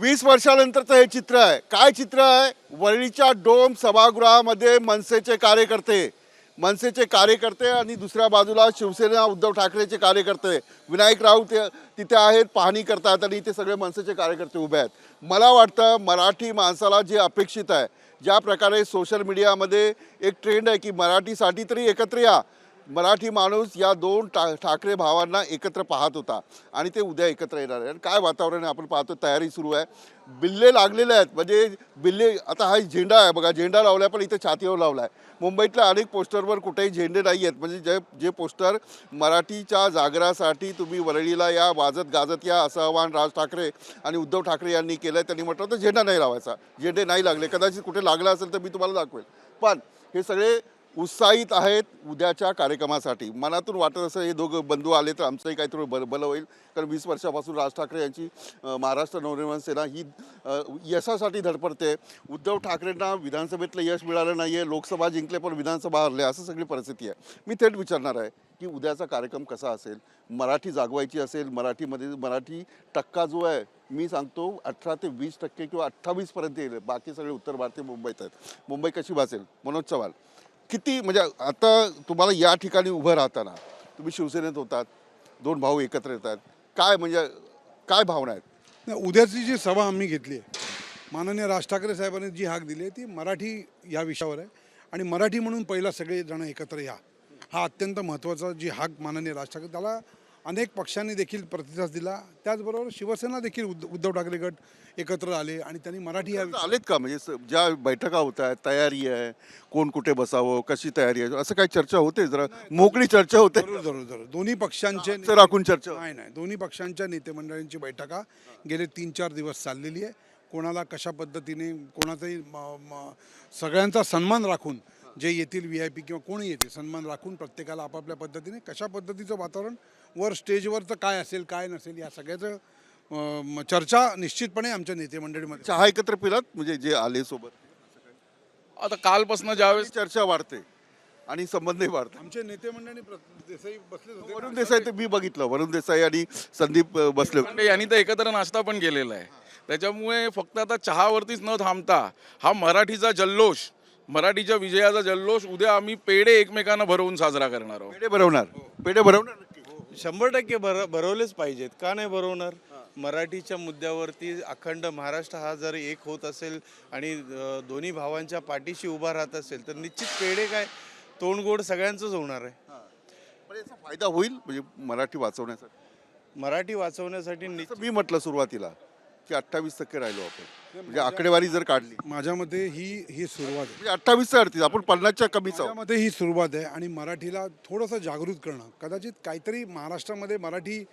वीस वर्षानंतरचं हे चित्र आहे. काय चित्र आहे? वरळीच्या डोम सभागृहामध्ये मनसेचे कार्यकर्ते. मनसेचे कार्यकर्ते आणि दुसऱ्या बाजूला शिवसेना उद्धव ठाकरेचे कार्यकर्ते. विनायक राऊत ते- तिथे आहेत पाहणी करतात आणि इथे सगळे मनसेचे कार्यकर्ते उभे आहेत. मला वाटतं मराठी माणसाला जे अपेक्षित आहे ज्या प्रकारे सोशल मीडियामध्ये एक ट्रेंड आहे की मराठीसाठी तरी एकत्र या. मराठी माणूस या दोन टा ठाकरे भावांना एकत्र पाहत होता आणि ते उद्या एकत्र येणार आहे आणि काय वातावरण आहे? आपण पाहतो तयारी सुरू आहे. बिल्ले लागलेले आहेत. म्हणजे बिल्ले आता हा झेंडा आहे बघा. झेंडा लावला आहे पण इथे छातीवर लावला आहे मुंबईतल्या अनेक पोस्टरवर कुठेही झेंडे नाही आहेत. म्हणजे जे जे पोस्टर मराठीच्या जागरासाठी तुम्ही वरळीला या वाजत गाजत या असं आवाहन राज ठाकरे आणि उद्धव ठाकरे यांनी केलं त्यांनी म्हटलं तर झेंडा नाही लावायचा. झेंडे नाही लागले. कदाचित कुठे लागला असेल तर मी तुम्हाला दाखवेल. पण हे सगळे उत्साहित आहेत उद्याच्या कार्यक्रमासाठी. मनातून वाटत असं हे दोघं बंधू आले तर आमचंही काहीतरी बर बलं होईल. कारण वीस वर्षापासून राज ठाकरे यांची महाराष्ट्र नवनिर्माण सेना ही यशासाठी धडपडते. उद्धव ठाकरेंना विधानसभेतलं यश मिळालं नाही आहे लोकसभा जिंकले पण विधानसभा हरले. असं सगळी परिस्थिती आहे. मी थेट विचारणार आहे की उद्याचा कार्यक्रम कसा असेल? मराठी जागवायची असेल? मराठीमध्ये मराठी टक्का जो आहे मी सांगतो अठरा ते वीस टक्के किंवा अठ्ठावीसपर्यंत येईल. बाकी सगळे उत्तर भारतीय मुंबईत आहेत. मुंबई कशी भासेल? मनोज चव्हाण. किती म्हणजे आता तुम्हाला या ठिकाणी उभं राहताना तुम्ही शिवसेनेत होतात दोन भाऊ एकत्र येतात काय म्हणजे काय भावना आहेत? उद्याची जी सभा आम्ही घेतली आहे माननीय राज ठाकरे साहेबांनी जी हाक दिली आहे ती मराठी या विषयावर आहे. आणि मराठी म्हणून पहिला सगळेजण एकत्र या. हा अत्यंत महत्त्वाचा जी हाक माननीय राज ठाकरे त्याला अनेक पक्षांनी देखील प्रतिसाद दिला. त्याचबरोबर शिवसेना देखील उद्ध उद्धव ठाकरे गट एकत्र आले आणि त्यांनी मराठी या आलेत का? म्हणजे स- ज्या बैठका होत आहेत तयारी आहे कोण कुठे बसावं कशी तयारी आहे असं काही चर्चा होते? जरा मोकळी चर्चा होते. जरूर जरूर जरूर. दोन्ही पक्षांचे राखून चर्चा. नाही नाही. दोन्ही पक्षांच्या नेतेमंडळींची बैठका गेले तीन चार दिवस चाललेली आहे. कोणाला कशा पद्धतीने कोणाचाही म- म- सगळ्यांचा सन्मान राखून जे येतील व्ही आय पी किंवा कोणी येते सन्मान राखून प्रत्येकाला आपापल्या पद्धतीने कशा पद्धतीचं वातावरण वर स्टेजवरचं काय असेल काय नसेल या सगळ्याचं अं, चर्चा निश्चितपणे आमच्या नेतेमंडळीमध्ये चहा एकत्र पिलात म्हणजे जे आले सोबत? आता कालपासून ज्यावेळेस चर्चा वाढते आणि संबंधही वाढतात आमच्या नेतेमंडळी प्र- देसाई बसले होते वरुण देसाई ते मी बघितलं. वरुण देसाई आणि संदीप अ, बसले होते. म्हणजे यांनी तर एकत्र नाश्ता पण केलेला आहे. त्याच्यामुळे फक्त आता चहावरतीच न थांबता हा मराठीचा जल्लोष मराठीच्या विजयाचा जल्लोष उद्या आम्ही पेढे एकमेकांना भरवून साजरा करणार आहोत. पेढे भरवणार. पेढे भरवणार. नक्की शंभर टक्के भर भरवलेच पाहिजेत. का नाही भरवणार? मराठीच्या मुद्द्यावरती अखंड महाराष्ट्र हा जर एक होत असेल आणि दोन्ही भावांच्या पाठीशी उभा राहत असेल तर निश्चित पेढे काय? तोंडगोड सगळ्यांचंच होणार आहे. पण याचा फायदा होईल? म्हणजे मराठी वाचवण्यासाठी? मराठी वाचवण्यासाठी निश्चित मी म्हटलं सुरुवातीला. की अठ्ठावीस टक्के राहिलो आपण. म्हणजे आकडेवारी जर काढली. माझ्या मते ही ही सुरुवात आहे. म्हणजे अठ्ठावीसच्या अडतीस आपण पन्नासच्या कमीच आहोत. माझ्यामध्ये ही सुरुवात आहे आणि मराठीला थोडंसं जागृत करणं. कदाचित काहीतरी महाराष्ट्रामध्ये मराठी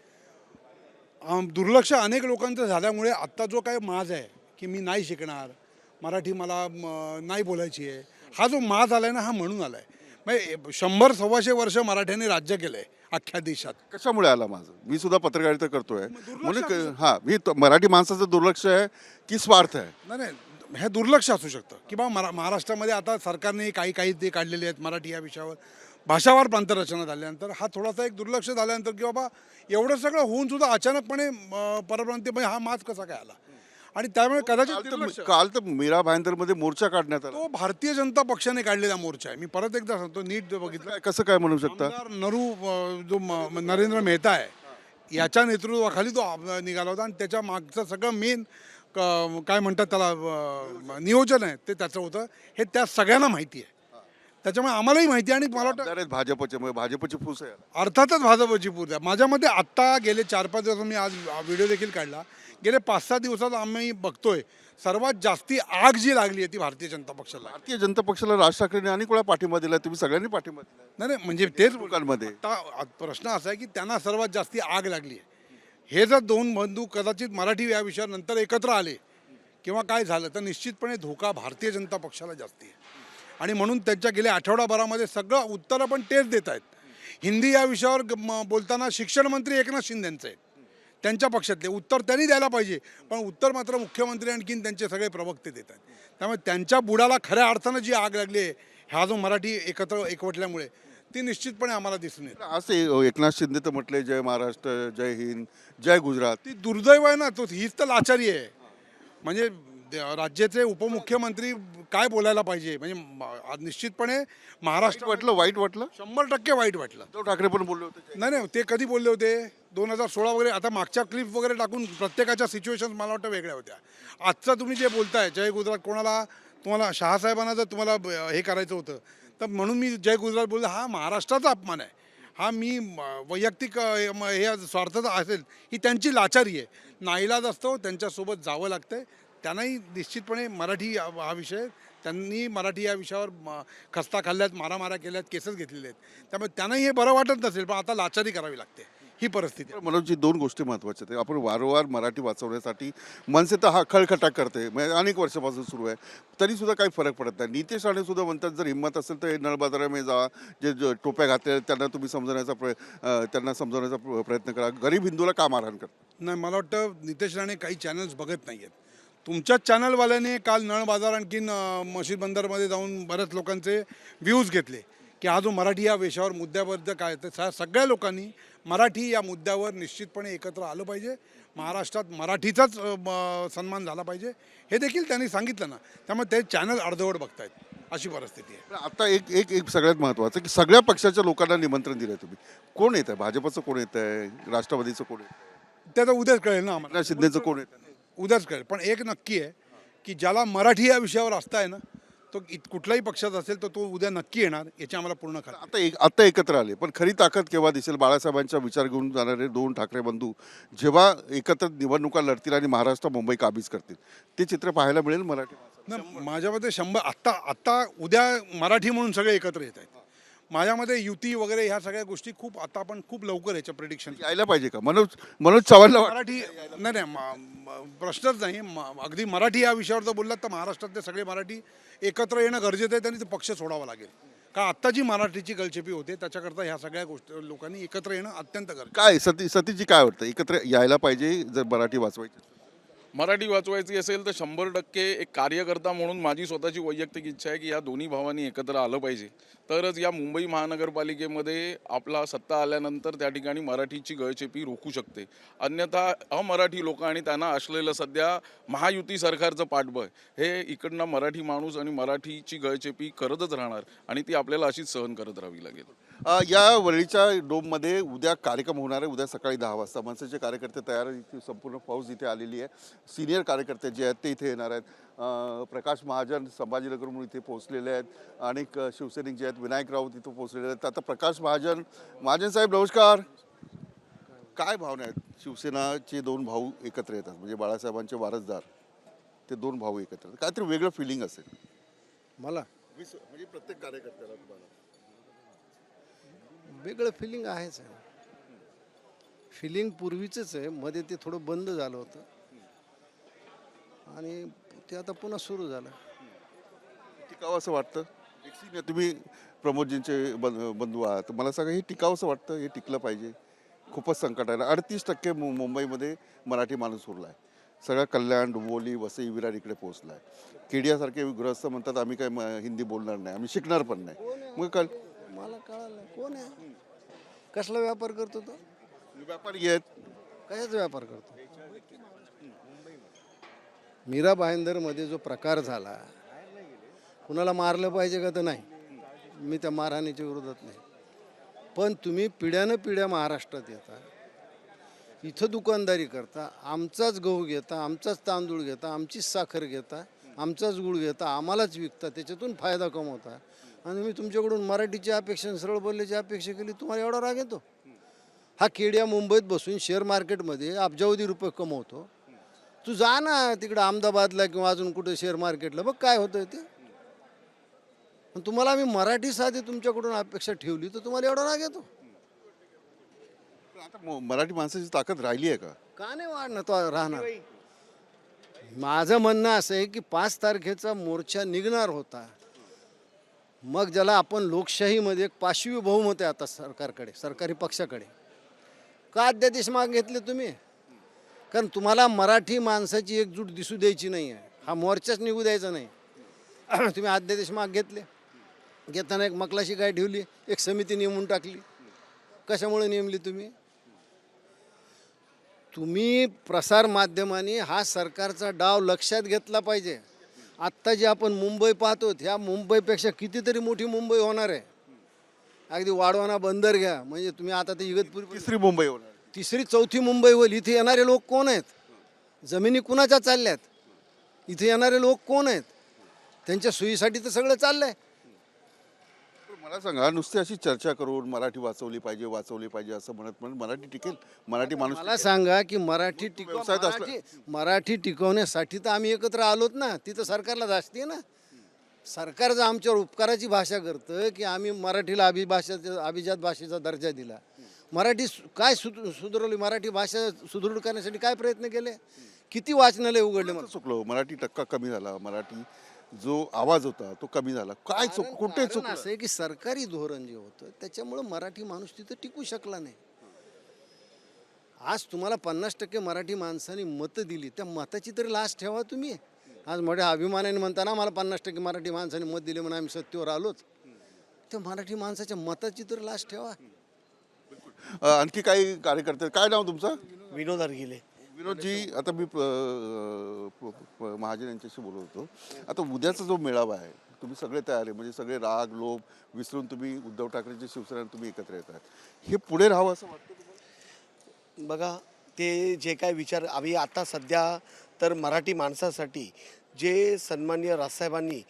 दुर्लक्ष अनेक लोकांचं झाल्यामुळे आत्ता जो काय माज आहे की मी नाही शिकणार मराठी मला म, नाही बोलायची आहे हा जो माज आलाय ना हा म्हणून आलाय. म्हणजे शंभर सव्वाशे वर्ष मराठ्यांनी राज्य केलंय. अख्ख्या देशात. कशामुळे आला माझं? मी सुद्धा पत्रकारिता करतोय. म्हणून हा मी मराठी माणसाचं दुर्लक्ष आहे की स्वार्थ आहे? नाही नाही हे दुर्लक्ष असू शकतं. किंवा मरा महाराष्ट्रामध्ये आता सरकारने काही काही ते काढलेले आहेत मराठी या विषयावर. भाषावार प्रांतरचना झाल्यानंतर हा थोडासा एक दुर्लक्ष झाल्यानंतर की बाबा एवढं सगळं होऊन सुद्धा अचानकपणे परप्रांतीय हा माज कसा काय आला? आणि त्यामुळे कदाचित काल तर मीरा भाईंदरमध्ये मोर्चा काढण्यात आला. तो भारतीय जनता पक्षाने काढलेला मोर्चा आहे. मी परत एकदा सांगतो नीट बघितलं. कसं काय म्हणू शकता? नरू जो नरेंद्र मेहता आहे याच्या नेतृत्वाखाली तो निघाला होता आणि त्याच्या मागचं सगळं मेन काय म्हणतात त्याला नियोजन आहे ते त्याचं होतं. हे त्या सगळ्यांना माहिती आहे. त्याच्यामुळे आम्हालाही माहिती आहे आणि मला वाटतं भाजपचे भाजपची फूस आहे. अर्थातच भाजपची पूर्ती आहे. माझ्या मते आत्ता गेले चार पाच दिवस मी आज व्हिडिओ देखील काढला. गेले पाच सहा दिवसात आम्ही बघतोय. सर्वात जास्ती आग जी लागली आहे ती भारतीय जनता पक्षाला. भारतीय जनता पक्षाला राज ठाकरेंनी आणि कोणा पाठिंबा दिला तुम्ही सगळ्यांनी पाठिंबा दिला नाही नाही म्हणजे तेच लोकांमध्ये. आता प्रश्न असा आहे की त्यांना सर्वात जास्ती आग लागली आहे. हे जर दोन बंधू कदाचित मराठी या विषयावर नंतर एकत्र आले किंवा काय झालं तर निश्चितपणे धोका भारतीय जनता पक्षाला जास्ती आहे. आणि म्हणून त्यांच्या गेल्या आठवडाभरामध्ये सगळं उत्तरं पण तेच देत आहेत. हिंदी या विषयावर बोलताना शिक्षण मंत्री एकनाथ शिंदेचं आहे त्यांच्या पक्षातले. उत्तर त्यांनी द्यायला पाहिजे. पण उत्तर मात्र मुख्यमंत्री आणखीन त्यांचे सगळे प्रवक्ते देत आहेत. त्यामुळे त्यांच्या बुडाला खऱ्या अर्थानं जी आग लागली आहे ह्या जो मराठी एकत्र एकवटल्यामुळे ती निश्चितपणे आम्हाला दिसून येते. असे एकनाथ शिंदे तर म्हटले जय महाराष्ट्र जय हिंद जय गुजरात. ती दुर्दैव आहे ना तो हीच तर लाचारी आहे. म्हणजे राज्याचे उपमुख्यमंत्री काय बोलायला पाहिजे? म्हणजे निश्चितपणे महाराष्ट्र वाटलं वाईट वाटलं? शंभर टक्के वाईट वाटलं. उद्धव ठाकरे पण बोलले होते. नाही नाही ते कधी बोलले होते? दोन हजार सोळा वगैरे आता मागच्या क्लिप वगैरे टाकून प्रत्येकाच्या सिच्युएशन मला वाटतं वेगळ्या होत्या. आजचा तुम्ही जे बोलताय जय गुजरात कोणाला तुम्हाला शहासाहेबांना जर तुम्हाला ब- हे करायचं होतं तर म्हणून मी जय गुजरात बोललो हा महाराष्ट्राचा अपमान आहे. हा मी वैयक्तिक हे म- हे स्वार्थाचा असेल ही त्यांची लाचारी आहे. नाईलाज असतो त्यांच्यासोबत जावं लागतंय. त्यांनाही निश्चितपणे मराठी हा विषय त्यांनी मराठी या विषयावर खस्ता खाल्ल्यात मारामारा केल्यात केसेस घेतलेले आहेत. त्यामुळे त्यांनाही हे बरं वाटत नसेल पण आता लाचारी करावी लागते. ही परिस्थिती आहे. मनोजची दोन गोष्टी महत्त्वाच्या आहेत. आपण वारंवार मराठी वाचवण्यासाठी मनसे तर हा खळखटा करते. म्हणजे अनेक वर्षापासून सुरू आहे. तरी सुद्धा काही फरक पडत नाही. नितेश राणे सुद्धा म्हणतात जर हिंमत असेल तर हे नळ बाजारामध्ये जा. जे जे टोप्या घातले त्यांना तुम्ही समजवण्याचा प्रय अं, त्यांना समजवण्याचा प्र- प्रयत्न करा. गरीब हिंदूला का मारहाण करता नाही मला वाटतं नितेश राणे काही चॅनल्स बघत नाही आहेत. तुमच्याच चॅनलवाल्याने काल नळ बाजार आणखीन अं, मशीद बंदरमध्ये जाऊन बऱ्याच लोकांचे व्ह्यूज घेतले. की हा जो मराठी या विषयावर मुद्द्याबद्दल काय तर स- सगळ्या लोकांनी मराठी या मुद्द्यावर निश्चितपणे एकत्र आलं पाहिजे. महाराष्ट्रात मराठीचाच सन्मान झाला पाहिजे. हे देखील त्यांनी सांगितलं ना. त्यामुळे ते चॅनल अर्धवट बघतायत. अशी परिस्थिती आहे. आता एक एक एक सगळ्यात महत्त्वाचं की सगळ्या पक्षाच्या लोकांना निमंत्रण दिलं तुम्ही. कोण येत आहे? भाजपचं कोण येत आहे? राष्ट्रवादीचं कोण आहे? ते आता उद्याच कळेल ना आम्हाला. शिंदेचं कोण येत उद्याच कळेल. पण एक नक्की आहे की ज्याला मराठी या विषयावर असता आहे ना तो कुठलाही पक्षात असेल तर तो उद्या नक्की येणार याची आम्हाला पूर्ण खात्री आहे. आता एक आता एकत्र आले पण खरी ताकद केव्हा दिसेल बाळासाहेबांचा विचार घेऊन जाणारे दोन ठाकरे बंधू जेव्हा एकत्र निवडणुका लढतील आणि महाराष्ट्र मुंबई काबीज करतील ते चित्र पाहायला मिळेल मराठी माणसाला. ना माझ्या मते शंभर आत्ता आत्ता उद्या मराठी म्हणून सगळे एकत्र येत आहेत माझ्या मते युती वगैरे ह्या सगळ्या गोष्टी खूप आता आपण खूप लवकर याच्या प्रिडिक्शन यायला पाहिजे का? मनोज मनोज चव्हाणला वाट- मराठी नाही नाही म- प्रश्नच नाही. म- अगदी मराठी या विषयावर जर बोललात तर महाराष्ट्रातले सगळे मराठी एकत्र येणं गरजेचं आहे त्यांनी ते पक्ष सोडावा लागेल. का आत्ता जी मराठीची गलचेपी होते त्याच्याकरता ह्या सगळ्या गोष्टी लोकांनी एकत्र येणं अत्यंत गरजेचं काय? सती सतीची काय वाटतं? एकत्र यायला पाहिजे जर मराठी वाचवायची. मराठी वाचवायची असेल तर शंभर टक्के एक कार्यकर्ता म्हणून माझी स्वतःची वैयक्तिक इच्छा आहे की या दोन्ही भावांनी एकत्र आलं पाहिजे. तरच या मुंबई महानगरपालिकेमध्ये आपला सत्ता आल्यानंतर त्या ठिकाणी मराठीची गळचेपी रोखू शकते. अन्यथा अमराठी लोक आणि त्यांना असलेलं सध्या महायुती सरकारचं पाठबळ हे इकडनं मराठी माणूस आणि मराठीची गळचेपी करतच राहणार आणि ती आपल्याला अशीच सहन करत राहावी लागेल. या वरळीच्या डोममध्ये उद्या कार्यक्रम होणार आहे. उद्या सकाळी दहा वाजता. मनसेचे कार्यकर्ते तयार इथे संपूर्ण फौज इथे आलेली आहे. सिनियर कार्यकर्ते जे आहेत ते इथे येणार आहेत. प्रकाश महाजन संभाजीनगरहून इथे पोहोचलेले आहेत. आणि शिवसैनिक जे आहेत विनायक राऊत इथे पोहोचलेले आहेत. आता प्रकाश महाजन महाजन साहेब नमस्कार. काय भावना आहेत? शिवसेनाचे दोन भाऊ एकत्र येतात. म्हणजे बाळासाहेबांचे वारसदार ते दोन भाऊ एकत्र काहीतरी वेगळं फिलिंग असेल. मला? म्हणजे प्रत्येक कार्यकर्त्याला तुम्हाला. वेगळं फिलिंग आहेच आहे. फिलिंग पूर्वीचंच आहे. मध्ये ते थोडं बंद झालं होतं. आणि ते आता पुन्हा सुरू झालं. टिकावं असं वाटतं? एक तुम्ही प्रमोदजींचे बंधू आहात. मला सांगा हे टिकावं असं वाटतं? हे टिकलं पाहिजे? खूपच संकट आहे. अडतीस टक्के मुंबईमध्ये मराठी माणूस उरला आहे सगळा कल्याण डोंबिवली वसई विरार इकडे पोहोचला आहे केडियासारखे गृहस्थ म्हणतात आम्ही काय म- हिंदी बोलणार नाही. आम्ही शिकणार पण नाही. मग कल मला कळालं. नाही. कोण आहे? कसला व्यापार करतो तो? व्यापारी आहेत. कशाचा व्यापार करतो? मीरा भाईंदरमध्ये जो प्रकार झाला कुणाला मारलं पाहिजे का तर नाही? मी त्या मारहाणीच्या विरोधात नाही. पण तुम्ही पिढ्यानं पिढ्या महाराष्ट्रात येता इथं दुकानदारी करता आमचाच गहू घेता आमचाच तांदूळ घेता आमचीच साखर घेता आमचाच गुळ घेता आम्हालाच विकता त्याच्यातून फायदा कमवता. आणि मी तुमच्याकडून मराठीची अपेक्षा सरळ बोलल्याची अपेक्षा केली तुम्हाला एवढा राग येतो? हा केडिया मुंबईत बसून शेअर मार्केटमध्ये अब्जावधी रुपये कमवतो. तू जा ना तिकडं अहमदाबादला किंवा अजून कुठे शेअर मार्केटला बघ काय होतं ते. पण तुम्हाला आम्ही मराठी साधी तुमच्याकडून अपेक्षा ठेवली तर तुम्हाला एवढा राग येतो? आता म- मराठी माणसाची ताकद राहिली आहे का? का नाही वाढणार तो राहणार? माझं म्हणणं असं आहे की पाच तारखेचा मोर्चा निघणार होता. मग ज्याला आपण लोकशाहीमध्ये एक पाशवी बहुमत आहे आता सरकारकडे सरकारी पक्षाकडे. का अध्यादेश माग घेतले तुम्ही? कारण तुम्हाला मराठी माणसाची एकजूट दिसू द्यायची नाही आहे. हा मोर्चाच निघू द्यायचा नाही. तुम्ही अध्यादेश माग घेतले. घेताना एक मकलाशी काय ठेवली एक समिती नेमून टाकली. कशामुळे नेमली तुम्ही? तुम्ही प्रसार माध्यमांनी हा सरकारचा डाव लक्षात घेतला पाहिजे. आत्ता जे आपण मुंबई पाहतो ह्या मुंबईपेक्षा कितीतरी मोठी मुंबई होणार आहे. अगदी वाढवाना बंदर घ्या. म्हणजे तुम्ही आता ते इगतपुरी तिसरी मुंबई होणार. तिसरी चौथी मुंबई होईल. इथे येणारे लोक कोण आहेत? जमिनी कुणाच्या चालल्यात? इथे येणारे लोक कोण आहेत? त्यांच्या सोयीसाठी तर सगळं चाललंय. पण मला सांगा नुसती अशी चर्चा करून मराठी वाचवली पाहिजे वाचवली पाहिजे असं म्हणत म्हणत मराठी टिकेल? मराठी माणूस मला सांगा की मराठी टिकव व्यवसायात असलं- मराठी मराठी टिकवण्यासाठी तर आम्ही एकत्र आलोत ना. तिथं सरकारला जास्ती आहे ना. सरकार जर आमच्यावर उपकाराची भाषा करतं की आम्ही मराठीला अभिभाषा अभिजात भाषेचा दर्जा दिला. मराठी सु- काय सुध सुधारवली? मराठी भाषा सुदृढ करण्यासाठी काय प्रयत्न केले? किती वाचनालय उघडले? मला चुकलो मराठी टक्का कमी झाला. मराठी जो आवाज होता तो कमी झाला. काय चुक कुठे कारण चुकलं? असं आहे की सरकारी धोरण जे होतं त्याच्यामुळं मराठी माणूस तिथं टिकू शकला नाही. आज तुम्हाला पन्नास टक्के मराठी माणसांनी मतं दिली त्या मताची तरी लाच ठेवा तुम्ही. आज मोठ्या अभिमानाने म्हणताना मला पन्नास टक्के मराठी माणसांनी मत दिले म्हणून आम्ही सत्तेवर आलोच. त्या मराठी माणसाच्या मताची तरी लाच ठेवा. अ, आणखी काही कार्यकर्ते काय नाव तुमचं? विनोद अर्गिले विनोदजी आता मी महाजन यांच्याशी बोलत होतो. आता उद्याचा जो मेळावा आहे तुम्ही सगळे तयार आहे म्हणजे सगळे राग लोभ विसरून तुम्ही उद्धव ठाकरेंचे शिवसेना तुम्ही एकत्र येत आहात. हे पुढे राहावं असं वाटतं बघा ते जे काय विचार आम्ही आता सध्या तर मराठी माणसासाठी जे सन्मान्य राजसाहेबांनी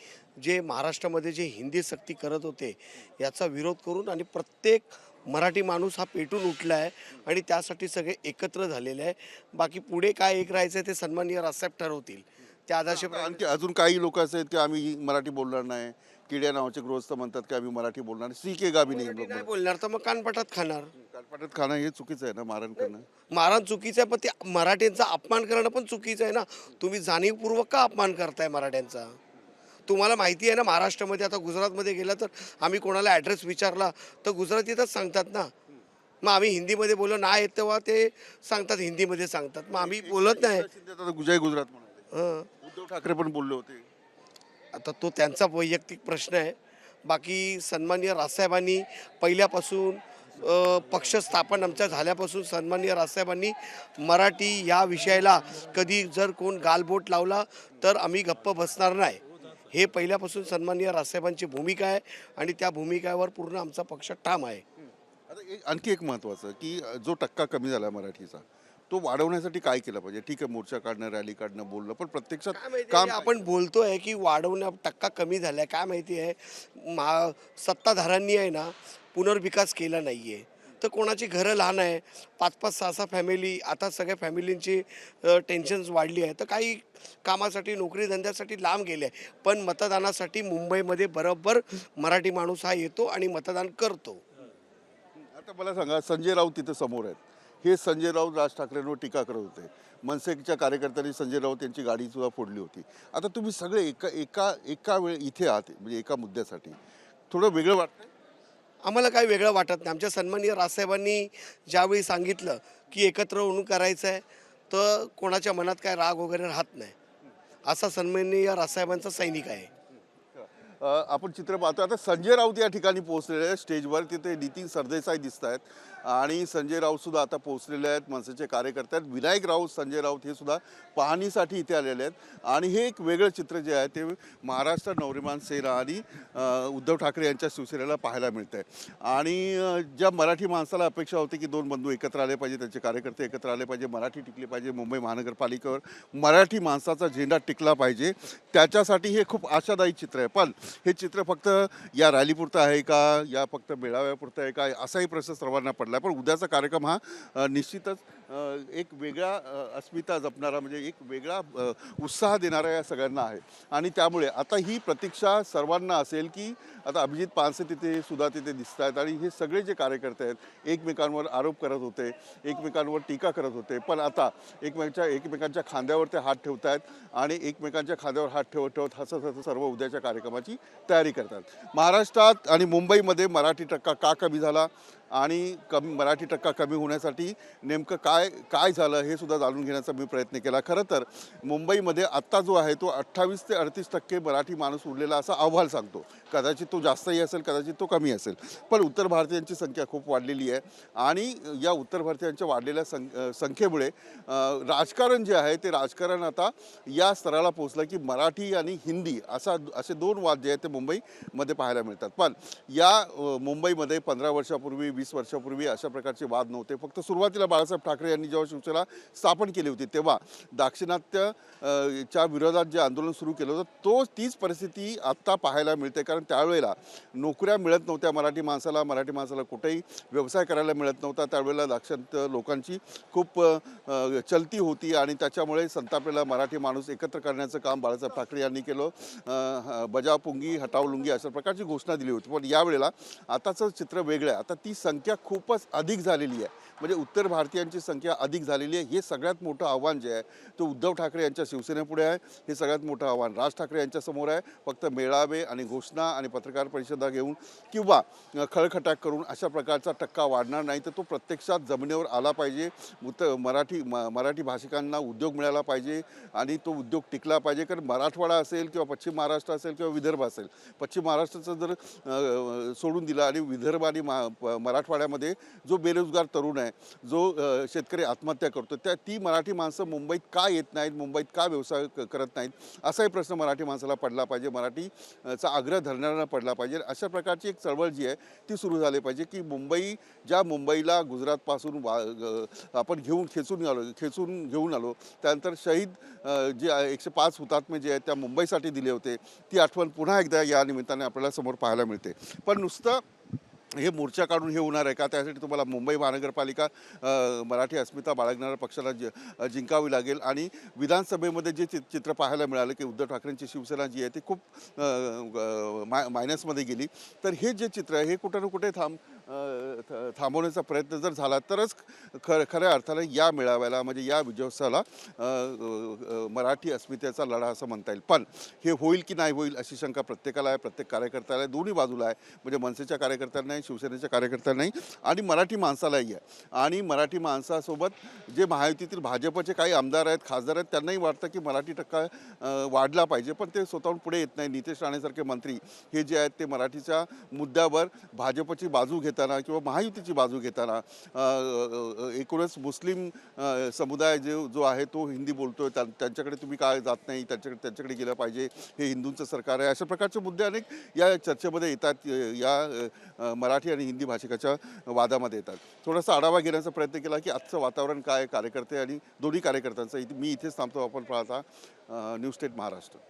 जे महाराष्ट्रामध्ये जे हिंदी सक्ती करत होते याचा विरोध करून आणि प्रत्येक मराठी माणूस हा पेटून उठला आहे आणि त्यासाठी सगळे एकत्र झालेले आहे. बाकी पुढे काय एक राहायचं आहे ते सन्माननीय राजसाहेब ठरवतील. त्या आदर्श आणखी अजून काही लोक असे आहेत की आम्ही मराठी बोलणार नाही. किड्या नावाचे गृहस्थ म्हणतात की आम्ही मराठी बोलणार. सी के गावी नाही नाही बोलणार तर मग कानपटात खाणार. कानपाटात खाणं हे चुकीचं आहे ना मारण करणं? मारण चुकीचं आहे पण ते मराठ्यांचा अपमान करणं पण चुकीचं आहे ना. तुम्ही जाणीवपूर्वक का अपमान करताय मराठ्यांचा? तुम्हाला माहिती आहे ना महाराष्ट्रामध्ये आता गुजरातमध्ये गेलं तर आम्ही कोणाला ॲड्रेस विचारला तर गुजरातीतच सांगतात ना. मग आम्ही हिंदीमध्ये बोललो नाही येत तेव्हा ते सांगतात हिंदीमध्ये सांगतात. मग आम्ही बोलत नाही. गुजय गुजरात हं. उद्धव ठाकरे पण बोलले होते. आता तो त्यांचा वैयक्तिक प्रश्न आहे. बाकी सन्माननीय राजसाहेबांनी पहिल्यापासून पक्ष स्थापन आमच्या झाल्यापासून सन्माननीय राजसाहेबांनी मराठी या विषयाला कधी जर कोण गालबोट लावला तर आम्ही गप्प बसणार नाही. हे पहिल्यापासून सन्माननीय राजसाहेबांची भूमिका आहे आणि त्या भूमिकेवर पूर्ण आमचा पक्ष ठाम आहे. आता आणखी एक महत्त्वाचं की जो टक्का कमी झाला मराठीचा तो वाढवण्यासाठी काय केलं पाहिजे? ठीक आहे मोर्चा काढणं रॅली काढणं बोलणं पण प्रत्यक्षात काम आपण बोलतोय की वाढवण्या टक्का कमी झालाय. काय माहिती आहे मा सत्ताधाऱ्यांनी आहे ना पुनर्विकास केला नाही आहे तर कोणाची घरं लहान आहे पाच पाच सहा सहा फॅमिली आता सगळ्या फॅमिलींची टेन्शन्स वाढली आहे. तर काही कामासाठी नोकरी धंद्यासाठी लांब गेले आहे. पण मतदानासाठी मुंबईमध्ये बरोबर मराठी माणूस हा येतो आणि मतदान करतो. आता मला सांगा संजय राऊत तिथे समोर आहेत. हे संजय राऊत राज ठाकरेंवर टीका करत होते. मनसेच्या कार्यकर्त्यांनी संजय राऊत यांची गाडी सुद्धा फोडली होती. आता तुम्ही सगळे एका एका एका वेळ इथे आहात म्हणजे एका मुद्द्यासाठी. थोडं वेगळं वाटतं आम्हाला काही वेगळं वाटत नाही. आमच्या सन्माननीय राजसाहेबांनी ज्यावेळी सांगितलं की एकत्र होऊन करायचं आहे तर कोणाच्या मनात काय राग वगैरे राहत नाही. असा सन्माननीय राजसाहेबांचा सैनिक आहे. आपण चित्र पाहतो आता संजय राऊत या ठिकाणी पोहोचलेले स्टेजवर तिथे नितीन सरदेसाई दिसत आहेत आणि संजय राऊतसुद्धा आता पोहोचलेले आहेत मनसेचे कार्यकर्ते आहेत. विनायक राऊत संजय राऊत हे सुद्धा पाहणीसाठी इथे आलेले आहेत. आणि हे एक वेगळं चित्र जे आहे ते महाराष्ट्र नवरिमान सेना आणि उद्धव ठाकरे यांच्या शिवसेनेला पाहायला मिळतं आहे आणि ज्या मराठी माणसाला अपेक्षा होती की दोन बंधू एकत्र आले पाहिजे त्यांचे कार्यकर्ते एकत्र आले पाहिजे मराठी टिकली पाहिजे मुंबई महानगरपालिकेवर मराठी माणसाचा झेंडा टिकला पाहिजे त्याच्यासाठी हे खूप आशादायी चित्र आहे. पण हे चित्र फक्त या रॅलीपुरतं आहे का या फक्त मेळाव्यापुरतं आहे का असाही प्रश्न सर्वांना पडला आहे. पण उद्याचा कार्यक्रम हा निश्चितच एक वेगळा अस्मिता जपणारा म्हणजे एक वेगळा उत्साह देणारा या सगळ्यांना आहे. आणि त्यामुळे आता ही प्रतीक्षा सर्वांना असेल की आता अभिजित पानसे तिथे सुद्धा तिथे दिसत आहेत आणि हे सगळे जे कार्यकर्ते आहेत एकमेकांवर आरोप करत होते एकमेकांवर टीका करत होते. पण आता एकमेकांच्या एकमेकांच्या खांद्यावर ते हात ठेवत आहेत आणि एकमेकांच्या खांद्यावर हात ठेवत ठेवत हसत हसत सर्व उद्याच्या कार्यक्रमाची तयारी करतात. महाराष्ट्रात आणि मुंबईमध्ये मराठी टक्का का कमी झाला? आणि कमी मराठी टक्का कमी होण्यासाठी नेमकं का काय काय झालं हे सुद्धा जाणून घेण्याचा मी प्रयत्न केला. खरं तर मुंबईमध्ये आत्ता जो आहे तो अठ्ठावीस ते अडतीस टक्के मराठी माणूस उरलेला असा अहवाल सांगतो. कदाचित तो जास्तही असेल कदाचित तो कमी असेल. पण उत्तर भारतीयांची संख्या खूप वाढलेली आहे. आणि या उत्तर भारतीयांच्या वाढलेल्या सं संख्येमुळे राजकारण जे आहे ते राजकारण आता या स्तराला पोहोचलं की मराठी आणि हिंदी असा असे दोन वाद जे आहेत ते मुंबईमध्ये पाहायला मिळतात. पण या मुंबईमध्ये पंधरा वर्षापूर्वी वीस वर्षापूर्वी अशा प्रकारचे वाद नव्हते. फक्त सुरुवातीला बाळासाहेब ठाकरे यांनी जेव्हा शिवसेना स्थापन केली होती तेव्हा दाक्षिणात्य च्या विरोधात जे आंदोलन सुरू केलं होतं तो तीच परिस्थिती आत्ता पाहायला मिळते. कारण त्यावेळेला नोकऱ्या मिळत नव्हत्या मराठी माणसाला मराठी माणसाला कुठेही व्यवसाय करायला मिळत नव्हता. त्यावेळेला दाक्षिणात्य लोकांची खूप चलती होती आणि त्याच्यामुळे संतापलेला मराठी माणूस एकत्र करण्याचं काम बाळासाहेब ठाकरे यांनी केलं. बजावपुंगी हटावलुंगी अशा प्रकारची घोषणा दिली होती. पण यावेळेला आताचं चित्र वेगळं आहे. आता ती संख्या खूपच अधिक झालेली आहे. म्हणजे उत्तर भारतीयांची संख्या अधिक झालेली आहे. हे सगळ्यात मोठं आव्हान जे आहे ते उद्धव ठाकरे यांच्या शिवसेनेपुढे आहे. हे सगळ्यात मोठं आव्हान राज ठाकरे यांच्यासमोर आहे. फक्त मेळावे आणि घोषणा आणि पत्रकार परिषदा घेऊन किंवा खळखटाक करून अशा प्रकारचा टक्का वाढणार नाही तर तो प्रत्यक्षात जमिनीवर आला पाहिजे. उत मराठी म मराठी भाषिकांना उद्योग मिळाला पाहिजे आणि तो उद्योग टिकला पाहिजे. कारण मराठवाडा असेल किंवा पश्चिम महाराष्ट्र असेल किंवा विदर्भ असेल पश्चिम महाराष्ट्राचं जर सोडून दिलं आणि विदर्भ आणि मराठवाड्यामध्ये जो बेरोजगार तरुण आहे जो शेत शेतकरी आत्महत्या करतो त्या ती मराठी माणसं मुंबईत का येत नाहीत मुंबईत का व्यवसाय करत नाहीत? असाही प्रश्न मराठी माणसाला पडला पाहिजे. मराठी चा आग्रह धरणाऱ्यांना पडला पाहिजे. अशा प्रकारची एक चळवळ जी आहे ती सुरू झाली पाहिजे की मुंबई ज्या मुंबईला गुजरातपासून वा आपण घेऊन खेचून आलो खेचून घेऊन आलो त्यानंतर शहीद जे एकशे पाच हुतात्मे जे आहेत त्या मुंबईसाठी दिले होते ती आठवण पुन्हा एकदा या निमित्ताने आपल्याला समोर पाहायला मिळते. पण नुसतं हे मोर्चा काढून हे होणार आहे का? त्यासाठी तुम्हाला मुंबई महानगरपालिका मराठी अस्मिता बाळगणाऱ्या पक्षाला ज जिंकावी लागेल आणि विधानसभेमध्ये जे चि चित्र पाहायला मिळालं की उद्धव ठाकरेंची शिवसेना जी आहे ती खूप माय मायनसमध्ये गेली. तर हे जे चित्र आहे हे कुठं ना कुठे थांब थांबवण्याचा प्रयत्न जर झाला तरच खर खऱ्या अर्थानं या मेळाव्याला म्हणजे या विजयोत्सवाला मराठी अस्मितेचा लढा असं म्हणता येईल. पण हे होईल की नाही होईल अशी शंका प्रत्येकाला आहे प्रत्येक कार्यकर्त्याला आहे दोन्ही बाजूला आहे. म्हणजे मनसेच्या कार्यकर्त्यांना आहे शिवसेनेच्या कार्यकर्त्यांनाही आणि मराठी माणसालाही आहे. आणि मराठी माणसासोबत जे महायुतीतील भाजपचे काही आमदार आहेत खासदार आहेत त्यांनाही वाटतं की मराठी टक्का वाढला पाहिजे. पण ते स्वतःहून पुढे येत नाही. नितेश राणेसारखे मंत्री हे जे आहेत ते मराठीच्या मुद्द्यावर भाजपची बाजू घेत घेताना किंवा महायुतीची बाजू घेताना एकूणच मुस्लिम समुदाय जो जो आहे तो हिंदी बोलतोय. त्या त्यांच्याकडे तुम्ही काय जात नाही त्यांच्याकडे त्यांच्याकडे गेलं पाहिजे हे हिंदूंचं सरकार आहे. अशा प्रकारचे मुद्दे अनेक या चर्चेमध्ये येतात या मराठी आणि हिंदी भाषिकाच्या वादामध्ये येतात. थोडासा आढावा घेण्याचा प्रयत्न केला की आजचं वातावरण काय कार्यकर्ते आणि दोन्ही कार्यकर्त्यांचं. मी इथेच थांबतो. आपण पाहता न्यू न्यूज स्टेट महाराष्ट्र.